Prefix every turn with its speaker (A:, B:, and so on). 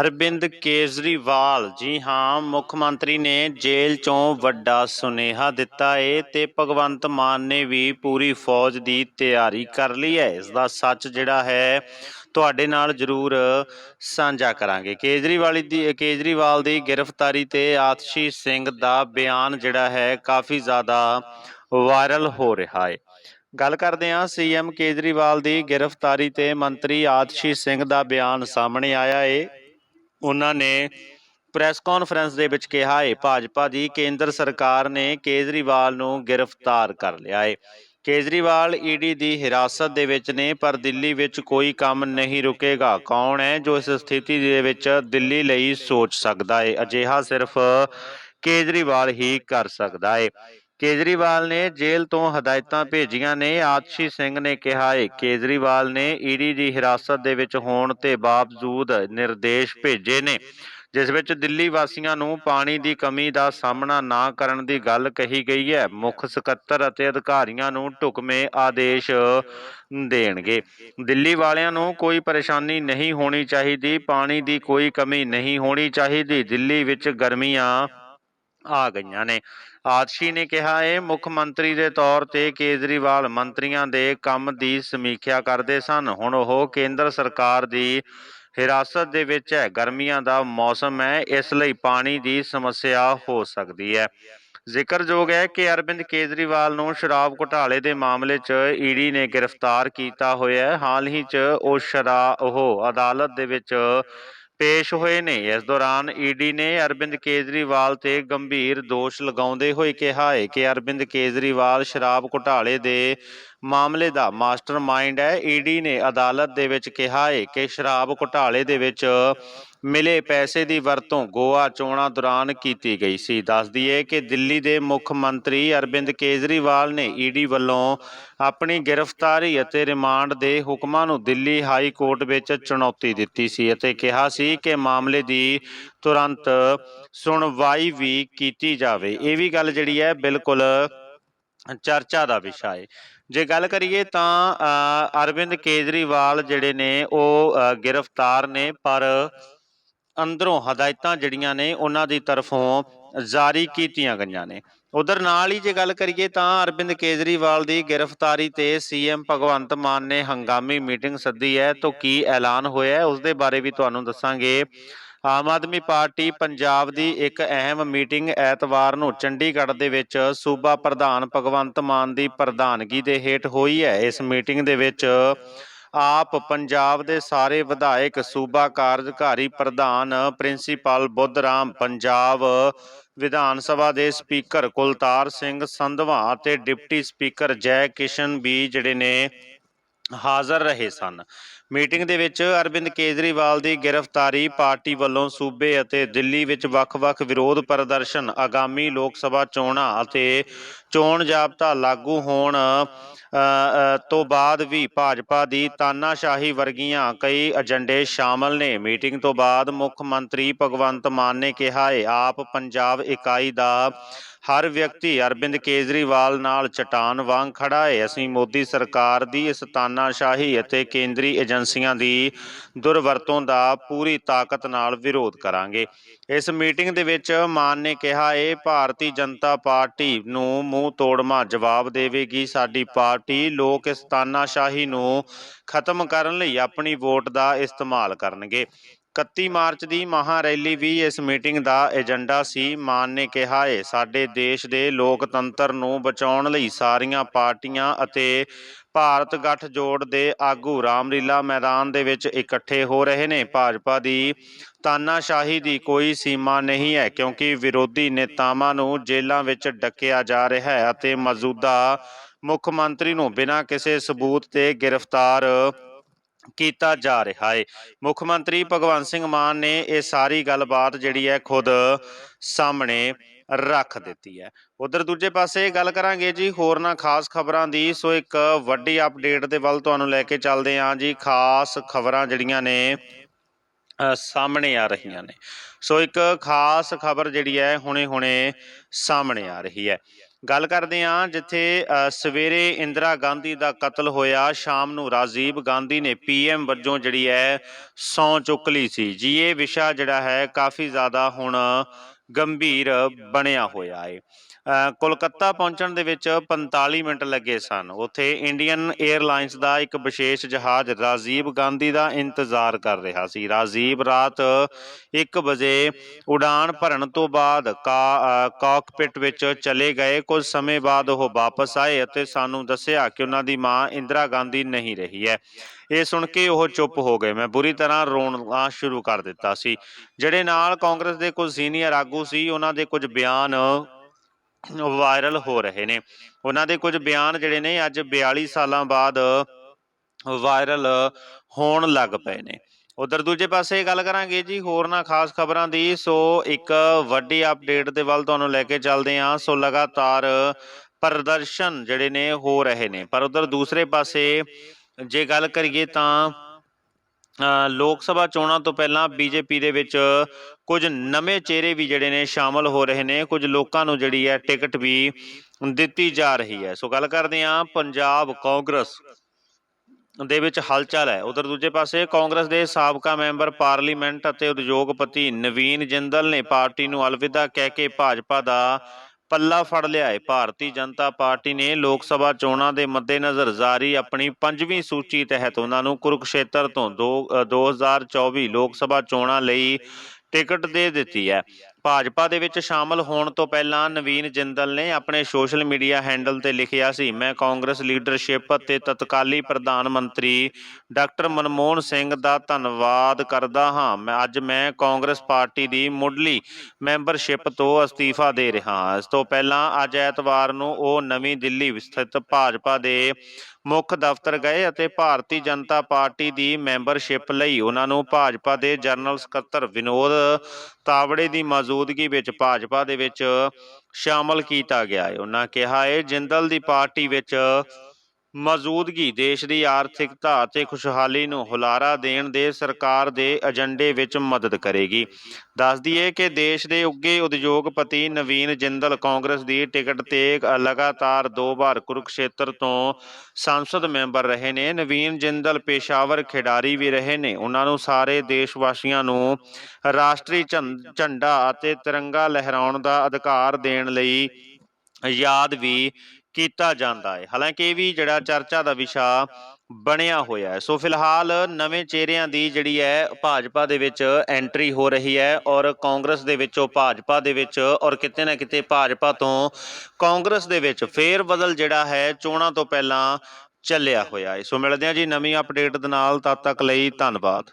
A: ਅਰਵਿੰਦ ਕੇਜਰੀਵਾਲ, ਜੀ ਹਾਂ, ਮੁੱਖ ਮੰਤਰੀ ਨੇ ਜੇਲ੍ਹ ਚੋਂ ਵੱਡਾ ਸੁਨੇਹਾ ਦਿੱਤਾ ਏ ਤੇ ਭਗਵੰਤ ਮਾਨ ਨੇ ਵੀ ਪੂਰੀ ਫੌਜ ਦੀ ਤਿਆਰੀ ਕਰ ਲਈ ਹੈ। ਇਸ ਦਾ ਸੱਚ ਜਿਹੜਾ ਹੈ, ਤੁਹਾਡੇ ਨਾਲ ਜ਼ਰੂਰ ਸਾਂਝਾ ਕਰਾਂਗੇ। ਕੇਜਰੀਵਾਲ ਦੀ ਕੇਜਰੀਵਾਲ ਦੀ ਗ੍ਰਿਫਤਾਰੀ ਤੇ ਆਤਸ਼ੀ ਸਿੰਘ ਦਾ ਬਿਆਨ ਜਿਹੜਾ ਹੈ, ਕਾਫੀ ਜ਼ਿਆਦਾ ਵਾਇਰਲ ਹੋ ਰਿਹਾ ਹੈ ਗੱਲ ਕਰਦੇ ਹਾਂ ਸੀਐਮ ਕੇਜਰੀਵਾਲ ਦੀ ਗ੍ਰਿਫਤਾਰੀ ਤੇ ਮੰਤਰੀ ਆਤਸ਼ੀ ਸਿੰਘ ਦਾ ਬਿਆਨ ਸਾਹਮਣੇ ਆਇਆ ਏ। ਉਹਨਾਂ ਨੇ ਪ੍ਰੈਸ ਕਾਨਫਰੰਸ ਦੇ ਵਿੱਚ ਕਿਹਾ ਹੈ ਭਾਜਪਾ ਦੀ ਕੇਂਦਰ ਸਰਕਾਰ ਨੇ ਕੇਜਰੀਵਾਲ ਨੂੰ ਗ੍ਰਿਫਤਾਰ ਕਰ ਲਿਆ ਹੈ ਕੇਜਰੀਵਾਲ ਈਡੀ ਦੀ ਹਿਰਾਸਤ ਦੇ ਵਿੱਚ ਨੇ, ਪਰ ਦਿੱਲੀ ਵਿੱਚ ਕੋਈ ਕੰਮ ਨਹੀਂ ਰੁਕੇਗਾ। ਕੌਣ ਹੈ ਜੋ ਇਸ ਸਥਿਤੀ ਦੇ ਵਿੱਚ ਦਿੱਲੀ ਲਈ ਸੋਚ ਸਕਦਾ ਹੈ ਅਜਿਹਾ ਸਿਰਫ ਕੇਜਰੀਵਾਲ ਹੀ ਕਰ ਸਕਦਾ ਹੈ ਕੇਜਰੀਵਾਲ ਨੇ ਜੇਲ੍ਹ ਤੋਂ ਹਦਾਇਤਾਂ ਭੇਜੀਆਂ ਨੇ। ਆਤਸ਼ੀ ਸਿੰਘ ਨੇ ਕਿਹਾ ਹੈ ਕੇਜਰੀਵਾਲ ਨੇ ਈਡੀ ਦੀ ਹਿਰਾਸਤ ਦੇ ਵਿੱਚ ਹੋਣ ਤੇ ਬਾਵਜੂਦ ਨਿਰਦੇਸ਼ ਭੇਜੇ ਨੇ, ਜਿਸ ਵਿੱਚ ਦਿੱਲੀ ਵਾਸੀਆਂ ਨੂੰ ਪਾਣੀ ਦੀ ਕਮੀ ਦਾ ਸਾਹਮਣਾ ਨਾ ਕਰਨ ਦੀ ਗੱਲ ਕਹੀ ਗਈ ਹੈ। ਮੁੱਖ ਸਕੱਤਰ ਅਤੇ ਅਧਿਕਾਰੀਆਂ ਨੂੰ ਢੁਕਵੇਂ ਆਦੇਸ਼ ਦੇਣਗੇ। ਦਿੱਲੀ ਵਾਲਿਆਂ ਨੂੰ ਕੋਈ ਪਰੇਸ਼ਾਨੀ ਨਹੀਂ ਹੋਣੀ ਚਾਹੀਦੀ, ਪਾਣੀ ਦੀ ਕੋਈ ਕਮੀ ਨਹੀਂ ਹੋਣੀ ਚਾਹੀਦੀ। ਦਿੱਲੀ ਵਿੱਚ ਗਰਮੀਆਂ ਆ ਗਈਆਂ ਨੇ। ਆਦਸ਼ੀ ਨੇ ਕਿਹਾ ਹੈ ਮੁੱਖ ਮੰਤਰੀ ਦੇ ਤੌਰ ਤੇ ਕੇਜਰੀਵਾਲ ਮੰਤਰੀਆਂ ਦੇ ਕੰਮ ਦੀ ਸਮੀਖਿਆ ਕਰਦੇ ਸਨ। ਹੁਣ ਉਹ ਕੇਂਦਰ ਸਰਕਾਰ ਦੀ ਹਿਰਾਸਤ ਦੇ ਵਿੱਚ ਹੈ। ਗਰਮੀਆਂ ਦਾ ਮੌਸਮ ਹੈ, ਇਸ ਲਈ ਪਾਣੀ ਦੀ ਸਮੱਸਿਆ ਹੋ ਸਕਦੀ ਹੈ। ਜ਼ਿਕਰਯੋਗ ਹੈ ਕਿ ਅਰਵਿੰਦ ਕੇਜਰੀਵਾਲ ਨੂੰ ਸ਼ਰਾਬ ਘੁਟਾਲੇ ਦੇ ਮਾਮਲੇ 'ਚ ਈਡੀ ਨੇ ਗ੍ਰਿਫਤਾਰ ਕੀਤਾ ਹੋਇਆ ਹੈ। ਹਾਲ ਹੀ 'ਚ ਉਹ ਸ਼ਰਾ, ਉਹ ਅਦਾਲਤ ਦੇ ਵਿੱਚ ਪੇਸ਼ ਹੋਏ ਨੇ। ਇਸ ਦੌਰਾਨ ਈਡੀ ਨੇ ਅਰਵਿੰਦ ਕੇਜਰੀਵਾਲ ਤੇ ਗੰਭੀਰ ਦੋਸ਼ ਲਗਾਉਂਦੇ ਹੋਏ ਕਿਹਾ ਹੈ ਕਿ ਅਰਵਿੰਦ ਕੇਜਰੀਵਾਲ ਸ਼ਰਾਬ ਘੁਟਾਲੇ ਦੇ ਮਾਮਲੇ ਦਾ ਮਾਸਟਰਮਾਈਂਡ ਹੈ। ਈਡੀ ਨੇ ਅਦਾਲਤ ਦੇ ਵਿੱਚ ਕਿਹਾ ਹੈ ਕਿ ਸ਼ਰਾਬ ਘੁਟਾਲੇ ਦੇ ਵਿੱਚ ਮਿਲੇ ਪੈਸੇ ਦੀ ਵਰਤੋਂ ਗੋਆ ਚੋਣਾਂ ਦੌਰਾਨ ਕੀਤੀ ਗਈ ਸੀ। ਦੱਸ ਦਈਏ ਕਿ ਦਿੱਲੀ ਦੇ ਮੁੱਖ ਮੰਤਰੀ ਅਰਵਿੰਦ ਕੇਜਰੀਵਾਲ ਨੇ ਈਡੀ ਵੱਲੋਂ ਆਪਣੀ ਗ੍ਰਿਫਤਾਰੀ ਅਤੇ ਰਿਮਾਂਡ ਦੇ ਹੁਕਮਾਂ ਨੂੰ ਦਿੱਲੀ ਹਾਈ ਕੋਰਟ ਵਿੱਚ ਚੁਣੌਤੀ ਦਿੱਤੀ ਸੀ ਅਤੇ ਕਿਹਾ ਸੀ ਕਿ ਮਾਮਲੇ ਦੀ ਤੁਰੰਤ ਸੁਣਵਾਈ ਵੀ ਕੀਤੀ ਜਾਵੇ। ਇਹ ਵੀ ਗੱਲ ਜਿਹੜੀ ਹੈ, ਬਿਲਕੁਲ ਚਰਚਾ ਦਾ ਵਿਸ਼ਾ ਹੈ ਜੇ ਗੱਲ ਕਰੀਏ ਤਾਂ ਅਰਵਿੰਦ ਕੇਜਰੀਵਾਲ ਜਿਹੜੇ ਨੇ, ਉਹ ਗ੍ਰਿਫਤਾਰ ਨੇ, ਪਰ ਅੰਦਰੋਂ ਹਦਾਇਤਾਂ ਜਿਹੜੀਆਂ ਨੇ, ਉਹਨਾਂ ਦੀ ਤਰਫੋਂ ਜਾਰੀ ਕੀਤੀਆਂ ਗਈਆਂ ਨੇ। ਉਧਰ ਨਾਲ ਹੀ ਜੇ ਗੱਲ ਕਰੀਏ ਤਾਂ ਅਰਵਿੰਦ ਕੇਜਰੀਵਾਲ ਦੀ ਗ੍ਰਿਫਤਾਰੀ ਤੇ ਸੀਐਮ ਭਗਵੰਤ ਮਾਨ ਨੇ ਹੰਗਾਮੀ ਮੀਟਿੰਗ ਸੱਦੀ ਹੈ, ਤਾਂ ਕੀ ਐਲਾਨ ਹੋਇਆ ਹੈ, ਉਸ ਦੇ ਬਾਰੇ ਵੀ ਤੁਹਾਨੂੰ ਦੱਸਾਂਗੇ। ਆਮ ਆਦਮੀ ਪਾਰਟੀ ਪੰਜਾਬ ਦੀ ਇੱਕ ਅਹਿਮ ਮੀਟਿੰਗ ਐਤਵਾਰ ਨੂੰ ਚੰਡੀਗੜ੍ਹ ਦੇ ਵਿੱਚ ਸੂਬਾ ਪ੍ਰਧਾਨ ਭਗਵੰਤ ਮਾਨ ਦੀ ਪ੍ਰਧਾਨਗੀ ਦੇ ਹੇਠ ਹੋਈ ਹੈ। ਇਸ ਮੀਟਿੰਗ ਦੇ ਵਿੱਚ ਆਪ ਪੰਜਾਬ ਦੇ ਸਾਰੇ ਵਿਧਾਇਕ, ਸੂਬਾ ਕਾਰਜਕਾਰੀ ਪ੍ਰਧਾਨ, ਪ੍ਰਿੰਸੀਪਲ ਬੁੱਧਰਾਮ, ਪੰਜਾਬ ਵਿਧਾਨ ਸਭਾ ਦੇ ਸਪੀਕਰ ਕੁਲਤਾਰ ਸਿੰਘ ਸੰਧਵਾ ਅਤੇ ਡਿਪਟੀ ਸਪੀਕਰ ਜੈ ਕਿਸ਼ਨ ਵੀ ਜਿਹੜੇ ਨੇ ਹਾਜ਼ਰ ਰਹੇ ਸਨ। ਮੀਟਿੰਗ ਦੇ ਵਿੱਚ ਅਰਵਿੰਦ ਕੇਜਰੀਵਾਲ ਦੀ ਗ੍ਰਿਫਤਾਰੀ ਪਾਰਟੀ ਵੱਲੋਂ ਸੂਬੇ ਅਤੇ ਦਿੱਲੀ ਵਿੱਚ ਵੱਖ-ਵੱਖ ਵਿਰੋਧ ਪ੍ਰਦਰਸ਼ਨ, ਆਗਾਮੀ ਲੋਕ ਸਭਾ ਚੋਣਾਂ ਅਤੇ ਚੋਣ ਜਾਬਤਾ ਲਾਗੂ ਹੋਣ ਤੋਂ ਬਾਅਦ ਵੀ ਭਾਜਪਾ ਦੀ ਤਾਨਾਸ਼ਾਹੀ ਵਰਗੀਆਂ ਕਈ ਏਜੰਡੇ ਸ਼ਾਮਲ ਨੇ। ਮੀਟਿੰਗ ਤੋਂ ਬਾਅਦ ਮੁੱਖ ਮੰਤਰੀ ਭਗਵੰਤ ਮਾਨ ਨੇ ਕਿਹਾ ਹੈ ਆਪ ਪੰਜਾਬ ਇਕਾਈ ਦਾ ਹਰ ਵਿਅਕਤੀ ਅਰਵਿੰਦ ਕੇਜਰੀਵਾਲ ਨਾਲ ਚਟਾਨ ਵਾਂਗ ਖੜਾ ਹੈ। ਅਸੀਂ ਮੋਦੀ ਸਰਕਾਰ ਦੀ ਇਸ ਤਾਨਾਸ਼ਾਹੀ ਅਤੇ ਕੇਂਦਰੀ ਏਜੰਸੀਆਂ ਦੀ ਦੁਰਵਰਤੋਂ ਦਾ ਪੂਰੀ ਤਾਕਤ ਨਾਲ ਵਿਰੋਧ ਕਰਾਂਗੇ। ਇਸ ਮੀਟਿੰਗ ਦੇ ਵਿੱਚ ਮਾਨ ਨੇ ਕਿਹਾ ਹੈ ਭਾਰਤੀ ਜਨਤਾ ਪਾਰਟੀ ਨੂੰ ਮੂੰਹ ਤੋੜਮਾ ਜਵਾਬ ਦੇਵੇਗੀ। ਸਾਡੀ ਪਾਰਟੀ ਲੋਕ ਇਸ ਤਾਨਾਸ਼ਾਹੀ ਨੂੰ ਖਤਮ ਕਰਨ ਲਈ ਆਪਣੀ ਵੋਟ ਦਾ ਇਸਤੇਮਾਲ ਕਰਨਗੇ। 31 ਮਾਰਚ ਦੀ ਮਹਾ ਰੈਲੀ ਵੀ ਇਸ ਮੀਟਿੰਗ ਦਾ ਏਜੰਡਾ ਸੀ। ਮਾਨ ਨੇ ਕਿਹਾ ਹੈ ਸਾਡੇ ਦੇਸ਼ ਦੇ ਲੋਕਤੰਤਰ ਨੂੰ ਬਚਾਉਣ ਲਈ ਸਾਰੀਆਂ ਪਾਰਟੀਆਂ ਅਤੇ ਭਾਰਤ ਗੱਠਜੋੜ ਦੇ ਆਗੂ ਰਾਮਲੀਲਾ ਮੈਦਾਨ ਦੇ ਵਿੱਚ ਇਕੱਠੇ ਹੋ ਰਹੇ ਨੇ। ਭਾਜਪਾ ਦੀ ਤਾਨਾਸ਼ਾਹੀ ਦੀ ਕੋਈ ਸੀਮਾ ਨਹੀਂ ਹੈ, ਕਿਉਂਕਿ ਵਿਰੋਧੀ ਨੇਤਾਵਾਂ ਨੂੰ ਜੇਲ੍ਹਾਂ ਵਿੱਚ ਡੱਕਿਆ ਜਾ ਰਿਹਾ ਹੈ ਅਤੇ ਮੌਜੂਦਾ ਮੁੱਖ ਮੰਤਰੀ ਨੂੰ ਬਿਨਾਂ ਕਿਸੇ ਸਬੂਤ ਤੇ ਗ੍ਰਿਫਤਾਰ ਕੀਤਾ ਜਾ ਰਿਹਾ ਹੈ ਮੁੱਖ ਮੰਤਰੀ ਭਗਵੰਤ ਸਿੰਘ ਮਾਨ ਨੇ ਇਹ ਸਾਰੀ ਗੱਲਬਾਤ ਜਿਹੜੀ ਹੈ ਖੁਦ ਸਾਹਮਣੇ ਰੱਖ ਦਿੱਤੀ ਹੈ। ਉਧਰ ਦੂਜੇ ਪਾਸੇ ਗੱਲ ਕਰਾਂਗੇ ਜੀ ਹੋਰਨਾਂ ਖਾਸ ਖਬਰਾਂ ਦੀ। ਸੋ ਇੱਕ ਵੱਡੀ ਅਪਡੇਟ ਦੇ ਵੱਲ ਤੁਹਾਨੂੰ ਲੈ ਕੇ ਚੱਲਦੇ ਹਾਂ ਜੀ। ਖਾਸ ਖਬਰਾਂ ਜਿਹੜੀਆਂ ਨੇ ਅ, ਸਾਹਮਣੇ ਆ ਰਹੀਆਂ ਨੇ। ਸੋ ਇੱਕ ਖਾਸ ਖਬਰ ਜਿਹੜੀ ਹੈ ਹੁਣੇ-ਹੁਣੇ ਸਾਹਮਣੇ ਆ ਰਹੀ ਹੈ। ਗੱਲ ਕਰਦੇ ਹਾਂ ਜਿੱਥੇ ਅ, ਸਵੇਰੇ ਇੰਦਰਾ ਗਾਂਧੀ ਦਾ ਕਤਲ ਹੋਇਆ ਸ਼ਾਮ ਨੂੰ ਰਾਜੀਵ ਗਾਂਧੀ ਨੇ ਪੀਐਮ ਵਜੋਂ ਜਿਹੜੀ ਹੈ ਸੌਂ ਚੁੱਕ ਲਈ ਸੀ। ਜੀ ਇਹ ਵਿਸ਼ਾ ਜਿਹੜਾ ਹੈ ਕਾਫੀ ਜ਼ਿਆਦਾ ਹੁਣ ਗੰਭੀਰ ਬਣਿਆ ਹੋਇਆ ਹੈ ਅ, ਕੋਲਕਾਤਾ ਪਹੁੰਚਣ ਦੇ ਵਿੱਚ 45 ਮਿੰਟ ਲੱਗੇ ਸਨ। ਉੱਥੇ ਇੰਡੀਅਨ 에ਅਰਲਾਈਨਸ ਦਾ ਇੱਕ ਵਿਸ਼ੇਸ਼ ਜਹਾਜ਼ ਰਾਜੀਵ ਗਾਂਧੀ ਦਾ ਇੰਤਜ਼ਾਰ ਕਰ ਰਿਹਾ ਸੀ। ਰਾਜੀਵ ਰਾਤ 1 ਵਜੇ ਉਡਾਨ ਭਰਨ ਤੋਂ ਬਾਅਦ ਕਾ- ਕਾਕਪਿਟ ਵਿੱਚ ਚਲੇ ਗਏ। ਕੁਝ ਸਮੇਂ ਬਾਅਦ ਉਹ ਵਾਪਸ ਆਏ ਅਤੇ ਸਾਨੂੰ ਦੱਸਿਆ ਕਿ ਉਹਨਾਂ ਦੀ ਮਾਂ ਇੰਦਰਾ ਗਾਂਧੀ ਨਹੀਂ ਰਹੀ ਹੈ। ਇਹ ਸੁਣ ਕੇ ਉਹ ਚੁੱਪ ਹੋ ਗਏ। ਮੈਂ ਬੁਰੀ ਤਰ੍ਹਾਂ ਰੋਣਾ ਸ਼ੁਰੂ ਕਰ ਦਿੱਤਾ ਸੀ। ਜਿਹੜੇ ਨਾਲ ਕਾਂਗਰਸ ਦੇ ਕੁਝ ਸੀਨੀਅਰ ਆਗੂ ਸੀ, ਉਹਨਾਂ ਦੇ ਕੁਝ ਬਿਆਨ ਵਾਇਰਲ ਹੋ ਰਹੇ ਨੇ। ਉਹਨਾਂ ਦੇ ਕੁਝ ਬਿਆਨ ਜਿਹੜੇ ਨੇ, ਅੱਜ 42 ਸਾਲਾਂ ਬਾਅਦ ਵਾਇਰਲ ਹੋਣ ਲੱਗ ਪਏ ਨੇ। ਉਧਰ ਦੂਜੇ ਪਾਸੇ ਗੱਲ ਕਰਾਂਗੇ ਜੀ, ਹੋਰ ਨਾ ਖਾਸ ਖਬਰਾਂ ਦੀ। ਸੋ ਇੱਕ ਵੱਡੀ ਅਪਡੇਟ ਦੇ ਵੱਲ ਤੁਹਾਨੂੰ ਲੈ ਕੇ ਚੱਲਦੇ ਹਾਂ। ਸੋ ਲਗਾਤਾਰ ਪ੍ਰਦਰਸ਼ਨ ਜਿਹੜੇ ਨੇ ਹੋ ਰਹੇ ਨੇ। ਪਰ ਉਧਰ ਦੂਸਰੇ ਪਾਸੇ ਜੇ ਗੱਲ ਕਰੀਏ ਤਾਂ ਲੋਕ ਸਭਾ ਚੋਣਾਂ ਤੋਂ ਪਹਿਲਾਂ ਬੀਜੇਪੀ ਦੇ ਵਿੱਚ ਕੁਝ ਨਵੇਂ ਚਿਹਰੇ ਵੀ ਜਿਹੜੇ ਨੇ ਸ਼ਾਮਲ ਹੋ ਰਹੇ ਨੇ। ਕੁਝ ਲੋਕਾਂ ਨੂੰ ਜਿਹੜੀ ਹੈ ਟਿਕਟ ਵੀ ਦਿੱਤੀ ਜਾ ਰਹੀ ਹੈ। ਸੋ ਗੱਲ ਕਰਦੇ ਹਾਂ ਪੰਜਾਬ ਕਾਂਗਰਸ ਦੇ ਵਿੱਚ ਹਲਚਲ ਹੈ। ਉਧਰ ਦੂਜੇ ਪਾਸੇ ਕਾਂਗਰਸ ਦੇ ਸਾਬਕਾ ਮੈਂਬਰ ਪਾਰਲੀਮੈਂਟ ਅਤੇ ਉਦਯੋਗਪਤੀ ਨਵੀਨ ਜਿੰਦਲ ਨੇ ਪਾਰਟੀ ਨੂੰ ਅਲਵਿਦਾ ਕਹਿ ਕੇ ਭਾਜਪਾ ਦਾ ਪੱਲਾ ਫੜ ਲਿਆ ਹੈ ਭਾਰਤੀ ਜਨਤਾ ਪਾਰਟੀ ਨੇ ਲੋਕ ਸਭਾ ਚੋਣਾਂ ਦੇ ਮੱਦੇਨਜ਼ਰ ਜਾਰੀ ਆਪਣੀ ਪੰਜਵੀਂ ਸੂਚੀ ਤਹਿਤ ਉਹਨਾਂ ਨੂੰ ਕੁਰੂਕਸ਼ੇਤਰ ਤੋਂ ਦੋ- ਅ, 2024 ਲੋਕ ਸਭਾ ਚੋਣਾਂ ਲਈ ਟਿਕਟ ਦੇ ਦਿੱਤੀ ਹੈ। ਭਾਜਪਾ ਦੇ ਵਿੱਚ ਸ਼ਾਮਲ ਹੋਣ ਤੋਂ ਪਹਿਲਾਂ ਨਵੀਨ ਜਿੰਦਲ ਨੇ ਆਪਣੇ ਸੋਸ਼ਲ ਮੀਡੀਆ ਹੈਂਡਲ ਤੇ ਲਿਖਿਆ ਸੀ, ਮੈਂ ਕਾਂਗਰਸ ਲੀਡਰਸ਼ਿਪ ਅਤੇ ਤਤਕਾਲੀ ਪ੍ਰਧਾਨ ਮੰਤਰੀ ਡਾਕਟਰ ਮਨਮੋਹਨ ਸਿੰਘ ਦਾ ਧੰਨਵਾਦ ਕਰਦਾ ਹਾਂ। ਮੈਂ ਅੱਜ ਮੈਂ ਕਾਂਗਰਸ ਪਾਰਟੀ ਦੀ ਮੁੱਢਲੀ ਮੈਂਬਰਸ਼ਿਪ ਤੋਂ ਅਸਤੀਫਾ ਦੇ ਰਿਹਾ ਹਾਂ। ਇਸ ਤੋਂ ਪਹਿਲਾਂ ਅੱਜ ਐਤਵਾਰ ਨੂੰ ਉਹ ਨਵੀਂ ਦਿੱਲੀ ਸਥਿਤ ਭਾਜਪਾ ਦੇ ਮੁੱਖ ਦਫ਼ਤਰ ਗਏ ਅਤੇ ਭਾਰਤੀ ਜਨਤਾ ਪਾਰਟੀ ਦੀ ਮੈਂਬਰਸ਼ਿਪ ਲਈ ਉਹਨਾਂ ਨੂੰ ਭਾਜਪਾ ਦੇ ਜਨਰਲ ਸਕੱਤਰ ਵਿਨੋਦ ਤਾਵੜੇ ਦੀ ਮੌਜੂਦਗੀ ਵਿੱਚ ਭਾਜਪਾ ਦੇ ਵਿੱਚ ਸ਼ਾਮਲ ਕੀਤਾ ਗਿਆ ਹੈ। ਉਹਨਾਂ ਕਿਹਾ ਹੈ, ਜਿੰਦਲ ਦੀ ਪਾਰਟੀ ਵਿੱਚ ਮੌਜੂਦਗੀ ਦੇਸ਼ ਦੀ ਆਰਥਿਕਤਾ ਅਤੇ ਖੁਸ਼ਹਾਲੀ ਨੂੰ ਹੁਲਾਰਾ ਦੇਣ ਦੇ ਸਰਕਾਰ ਦੇ ਏਜੰਡੇ ਵਿੱਚ ਮਦਦ ਕਰੇਗੀ। ਦੱਸ ਦਈਏ ਕਿ ਦੇਸ਼ ਦੇ ਉੱਗੇ ਉਦਯੋਗਪਤੀ ਨਵੀਨ ਜਿੰਦਲ ਕਾਂਗਰਸ ਦੀ ਟਿਕਟ ਤੇ ਲਗਾਤਾਰ ਦੋ ਵਾਰ ਕੁਰੂਕਸ਼ੇਤਰ ਤੋਂ ਸੰਸਦ ਮੈਂਬਰ ਰਹੇ ਨੇ। ਨਵੀਨ ਜਿੰਦਲ ਪੇਸ਼ਾਵਰ ਖਿਡਾਰੀ ਵੀ ਰਹੇ ਨੇ। ਉਹਨਾਂ ਨੂੰ ਸਾਰੇ ਦੇਸ਼ ਵਾਸੀਆਂ ਨੂੰ ਰਾਸ਼ਟਰੀ ਝੰ- ਝੰਡਾ ਅਤੇ ਤਿਰੰਗਾ ਲਹਿਰਾਉਣ ਦਾ ਅਧਿਕਾਰ ਦੇਣ ਲਈ ਯਾਦ ਵੀ ਕੀਤਾ ਜਾਂਦਾ ਹੈ। ਹਾਲਾਂਕਿ ਇਹ ਵੀ ਜਿਹੜਾ ਚਰਚਾ ਦਾ ਵਿਸ਼ਾ ਬਣਿਆ ਹੋਇਆ ਹੈ। ਸੋ ਫਿਲਹਾਲ ਨਵੇਂ ਚਿਹਰਿਆਂ ਦੀ ਜਿਹੜੀ ਹੈ ਭਾਜਪਾ ਦੇ ਵਿੱਚ ਐਂਟਰੀ ਹੋ ਰਹੀ ਹੈ ਔਰ ਕਾਂਗਰਸ ਦੇ ਵਿੱਚੋਂ ਭਾਜਪਾ ਦੇ ਵਿੱਚ ਔਰ ਕਿਤੇ ਨਾ ਕਿਤੇ ਭਾਜਪਾ ਤੋਂ ਕਾਂਗਰਸ ਦੇ ਵਿੱਚ ਫੇਰ ਬਦਲ ਜਿਹੜਾ ਹੈ ਚੋਣਾਂ ਤੋਂ ਪਹਿਲਾਂ ਚੱਲਿਆ ਹੋਇਆ ਹੈ। ਸੋ ਮਿਲਦੇ ਹਾਂ ਜੀ ਨਵੀਂ ਅਪਡੇਟ ਦੇ ਨਾਲ। ਤਦ ਤੱਕ ਲਈ ਧੰਨਵਾਦ।